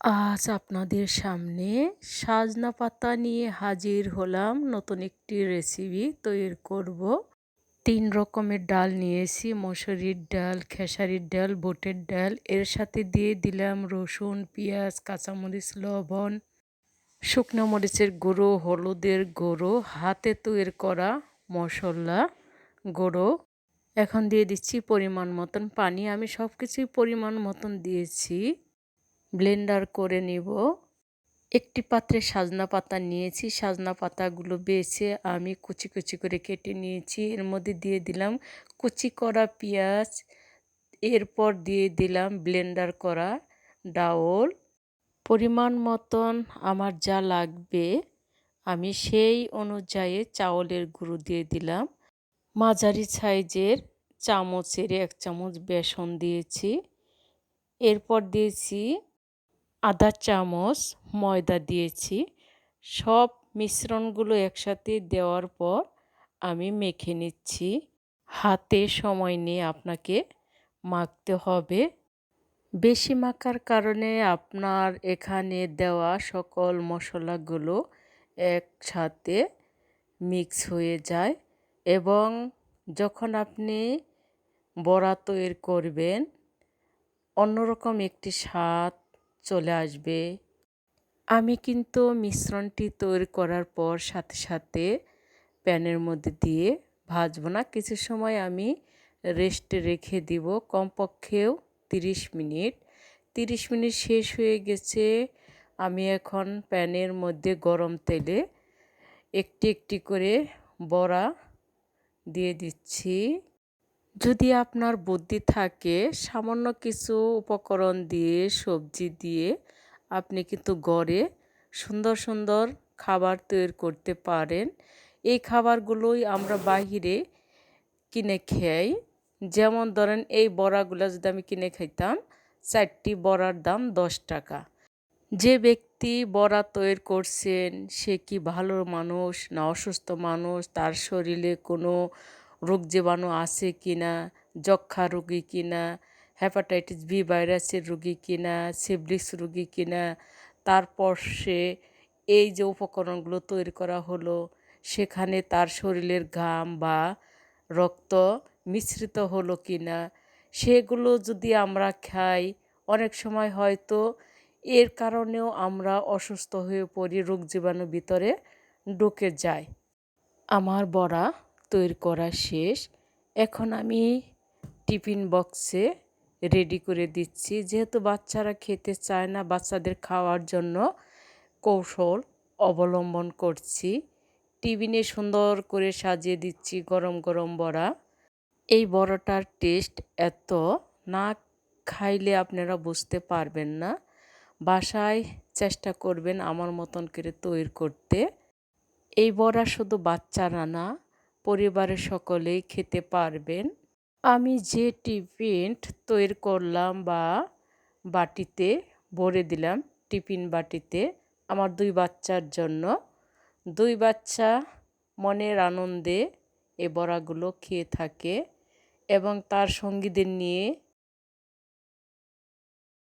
আজ আপনাদের সামনে সাজনা পাতা নিয়ে হাজির হলাম। নতুন একটি রেসিপি তৈরি করব। তিন রকমের ডাল নিয়েছি, মসুরির ডাল, খেসারির ডাল, বুটের ডাল। এর সাথে দিয়ে দিলাম রসুন, পেঁয়াজ, কাঁচামরিচ, লবণ, শুকনো মরিচের গুঁড়ো, হলুদের গুঁড়ো, হাতে তৈরি করা মশলা গুঁড়ো। এখন দিয়ে দিচ্ছি পরিমাণ মতন পানি। আমি সব কিছুই পরিমাণ মতন দিয়েছি। ব্লেন্ডার করে নিব। একটি পাত্রে সাজনা পাতা নিয়েছি। সাজনা পাতাগুলো বেছে আমি কুচি কুচি করে কেটে নিয়েছি। এর মধ্যে দিয়ে দিলাম কুচি করা পেঁয়াজ, এরপর দিয়ে দিলাম ব্লেন্ডার করা ডাউল। পরিমাণ মতন আমার যা লাগবে আমি সেই অনুযায়ী চাউলের গুঁড়ো দিয়ে দিলাম। মাঝারি সাইজের চামচের এক চামচ বেসন দিয়েছি। এরপর দিয়েছি আধা চামচ, ময়দা দিয়েছি। সব মিশ্রণগুলো একসাথে দেওয়ার পর আমি মেখে নিচ্ছি। হাতে সময় নিয়ে আপনাকে মাখতে হবে। বেশি মাখার কারণে আপনার এখানে দেওয়া সকল মশলাগুলো একসাথে মিক্স হয়ে যায় এবং যখন আপনি বড়া তৈরি করবেন, অন্যরকম একটি স্বাদ চলে আসবে। আমি কিন্তু মিশ্রণটি তৈরি করার পর সাথে সাথে প্যানের মধ্যে দিয়ে ভাজবো না। কিছু সময় আমি রেস্টে রেখে দিব কমপক্ষেও তিরিশ মিনিট। তিরিশ মিনিট শেষ হয়ে গেছে। আমি এখন প্যানের মধ্যে গরম তেলে একটি একটি করে বড়া দিয়ে দিচ্ছি। যদি আপনার বুদ্ধি থাকে, সামান্য কিছু উপকরণ দিয়ে, সবজি দিয়ে আপনি কিন্তু গড়ে সুন্দর সুন্দর খাবার তৈরি করতে পারেন। এই খাবারগুলোই আমরা বাহিরে কিনে খাই। যেমন ধরেন, এই বড়াগুলো যদি আমি কিনে খাইতাম, চারটি বড়ার দাম দশ টাকা। যে ব্যক্তি বড়া তৈরি করছেন, সে কি ভালো মানুষ না অসুস্থ মানুষ? তার শরীরে কোনো রোগ জীবাণু আছে কি না যক্ষা রোগী কি না হ্যাপাটাইটিস বি ভাইরাসের রোগী কি না সিবলিক্স রোগী কি না, তারপর সে এই যে উপকরণগুলো তৈরি করা হলো, সেখানে তার শরীরের ঘাম বা রক্ত মিশ্রিত হলো কি না, সেগুলো যদি আমরা খাই, অনেক সময় হয়তো এর কারণেও আমরা অসুস্থ হয়ে পড়ি, রোগ জীবাণু ভিতরে ঢুকে যায়। আমার বড়া তৈরি করা শেষ। এখন আমি টিফিন বক্সে রেডি করে দিচ্ছি। যেহেতু বাচ্চারা খেতে চায় না, বাচ্চাদের খাওয়ার জন্য কৌশল অবলম্বন করছি। টিফিনে সুন্দর করে সাজিয়ে দিচ্ছি গরম গরম বড়া। এই বড়াটার টেস্ট এত, না খাইলে আপনারা বুঝতে পারবেন না। বাসায় চেষ্টা করবেন আমার মতন করে তৈরি করতে। এই বড়া শুধু বাচ্চারা না পরিবারের সকলেই খেতে পারবেন। আমি যে টিফিন তৈরি করলাম বা বাটিতে ভরে দিলাম, টিফিন বাটিতে, আমার দুই বাচ্চার জন্য। দুই বাচ্চা মনের আনন্দে এ বড়াগুলো খেয়ে থাকে এবং তার সঙ্গীদের নিয়ে